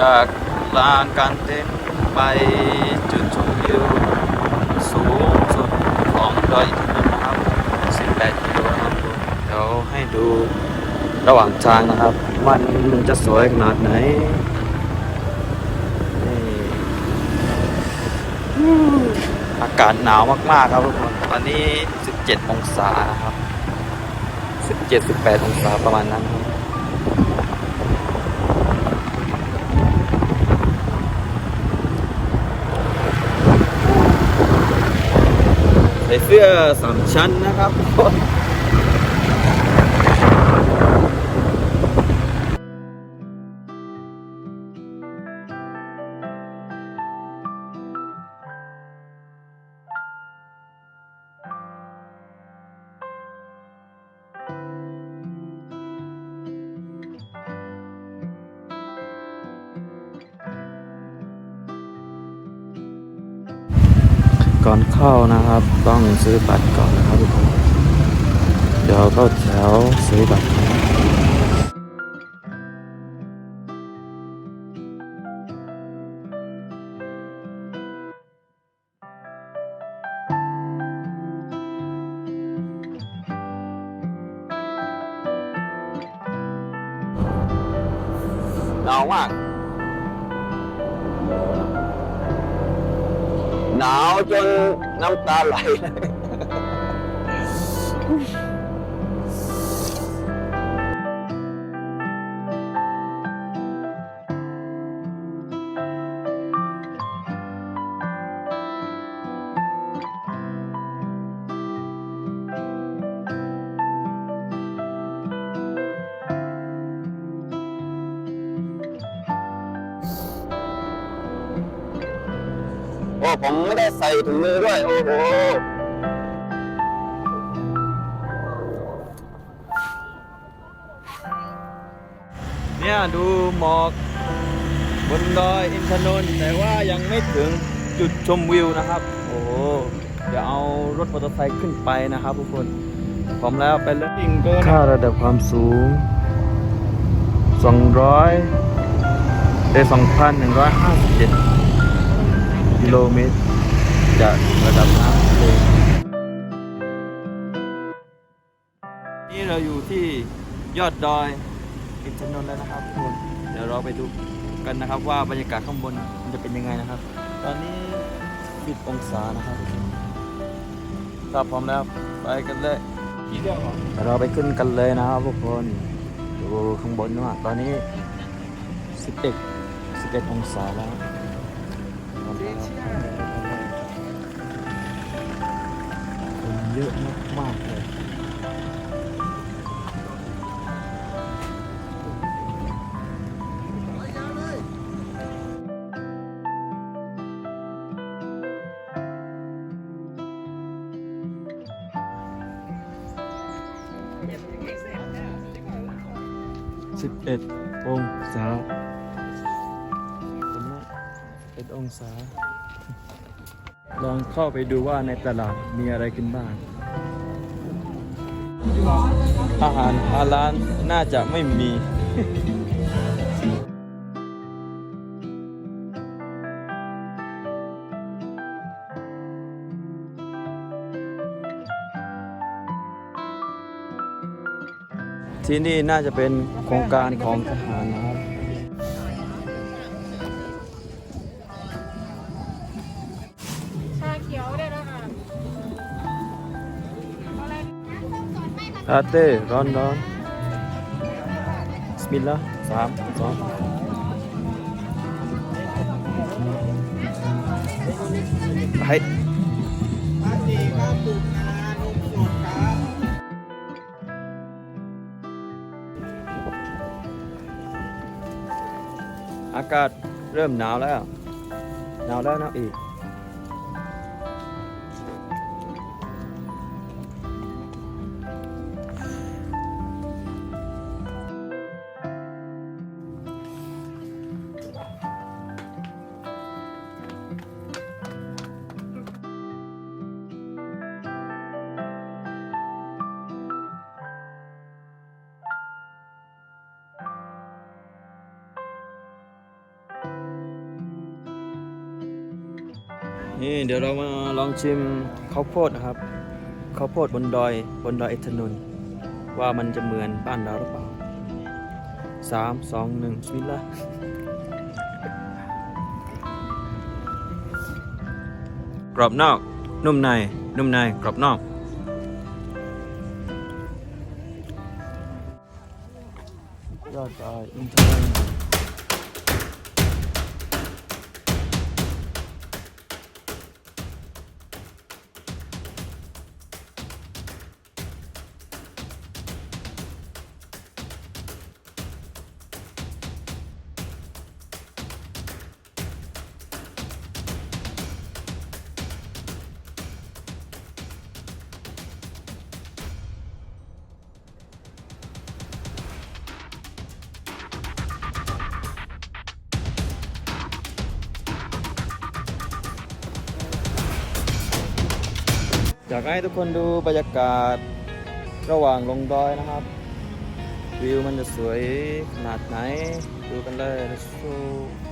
จากลานกลารเต็นท์ไปจุดชมวิวสูงสุดของดอยอินทนนท์นะครับ 18กิโลนะครับเดี๋ยวให้ดูระหว่างทางนะครับ มันจะสวยขนาดไหนนี่อากาศหนาวมาก ๆ ครับทุกคน ตอนนี้ 17 องศานะครับ 17 18 องศาประมาณนั้นครับ เสื้อสามชั้นนะครับ ก่อนเข้านะครับ ต้องซื้อบัตรก่อนนะครับทุกคน เดี๋ยวเข้าแถวซื้อบัตรครับหนาวมาก หนาวจนน้ำตาไหล อ้ผมไม่ได้ใส่ถุงมือด้วย โอ้โหเนี่ยดูหมอกบนดอยอินทนนท์แต่ว่ายังไม่ถึงจุดชมวิวนะครับ โอ้โหเดี๋ยวเอารถมอเตอร์ไซค์ขึ้นไปนะครับทุกคนพร้อมแล้วไปเลยดิ่งเกินค่าระดับความสูง 200ได้2,157 กิโลเมตร จากระดับน้ำทะเลนี่เราอยู่ที่ยอดดอยอินทนนท์แล้วนะครับทุกคนเดี๋ยวเราไปดูกันนะครับว่าบรรยากาศข้างบนมันจะเป็นยังไงนะครับ ตอนนี้10องศานะครับถ้าพร้อมแล้วไปกันเลยเดี๋ยวเราไปขึ้นกันเลยนะครับทุกคนดูข้างบนว่าตอนนี้11 11องศาแล้ว เยอะมากๆเลยสิบเอ็ดองศาเห็นไหมเอ็ดองศา ลองเข้าไปดูว่าในตลาดมีอะไรกินบ้าง อาหารฮาลานน่าจะไม่มี ที่นี่น่าจะเป็นโครงการของทหารนะครับ ลาเต้ร้อนร้อนสมิลละสามสองไปอากาศเริ่มหนาวแล้ว หนาวแล้วหนาวอีก นี่เดี๋ยวเรามาลองชิมข้าวโพดนะครับข้าวโพดบนดอยบนดอยอินทนนท์ว่ามันจะเหมือนบ้านเราหรือเปล่าสามสองหนึ่งสวิตละกรอบนอก นุ่มใน นุ่มใน กรอบนอก ยอดดอยอินทนนท์ อยากให้ทุกคนดูบรรยากาศระหว่างลงดอยนะครับ วิวมันจะสวยขนาดไหน ดูกันเลย let's go